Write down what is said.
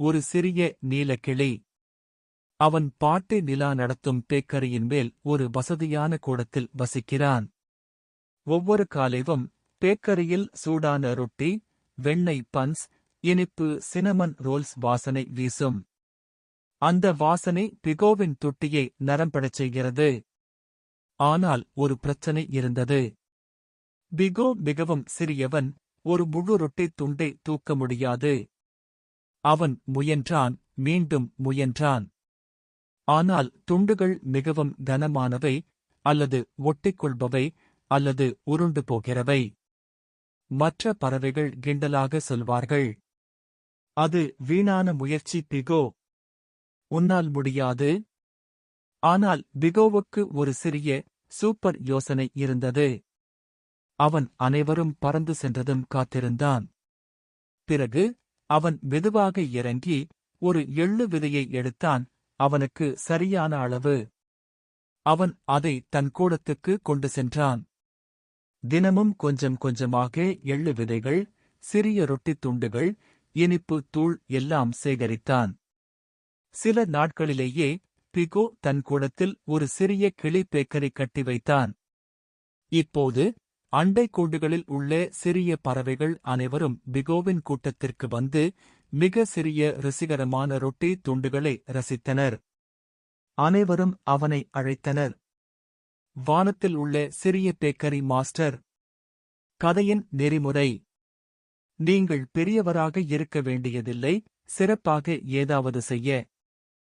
ஒரு சிறிய நீலக்கிளி அவன் பாட்டு நிலா நடத்தும் பேக்கரியின் மேல் ஒரு வசதியான கூடத்தில் வசிக்கிறான். ஒவ்வொரு காலைவும் பேக்கரியில் சூடான ரொட்டி வெண்ணெய் பன்ஸ் இனிப்பு சினமன் ரோல்ஸ் வாசனை வீசும். அந்த வாசனை பிகோவின் தொட்டியை நரம்படச் செய்கிறது. ஆனால் ஒரு பிரச்சனை இருந்தது. பிகோ மிகவும் சிறியவன் ஒரு முழு ரொட்டி துண்டை தூக்க முடியாது. அவன் முயன்றான் மீண்டும் முயன்றான். ஆனால் துண்டுகள் மிகவும் கனமானவை அல்லது ஒட்டிக்கொள்பவை அல்லது உருண்டு போகிறவை. மற்ற பறவைகள் கிண்டலாக சொல்வார்கள். அது வீணான முயற்சி பிகோ. உன்னால் முடியாது. ஆனால் பிகோவுக்கு ஒரு சிறிய சூப்பர் யோசனை இருந்தது. அவன் அனைவரும் பறந்து சென்றதும் காத்திருந்தான். பிறகு அவன் மெதுவாக இறங்கி ஒரு எள்ளு விதையை எடுத்தான். அவனுக்கு சரியான அளவு. அவன் அதை தன் கூடத்துக்கு கொண்டு சென்றான். தினமும் கொஞ்சம் கொஞ்சமாக எள்ளு விதைகள் சிறிய ரொட்டித் துண்டுகள் இனிப்பு தூள் எல்லாம் சேகரித்தான். சில நாட்களிலேயே பிகோ தன் கூடத்தில் ஒரு சிறிய கிளி பேக்கரி கட்டி வைத்தான். இப்போது அண்டை கூண்டுகளில் உள்ள சிறிய பறவைகள் அனைவரும் பிகோவின் கூட்டத்திற்கு வந்து மிக சிறிய ருசிகரமான ரொட்டி துண்டுகளை ரசித்தனர். அனைவரும் அவனை அழைத்தனர். வானத்தில் உள்ள சிறிய பேக்கரி மாஸ்டர் கதையின் நெறிமுறை. நீங்கள் பெரியவராக இருக்க வேண்டியதில்லை சிறப்பாக ஏதாவது செய்ய.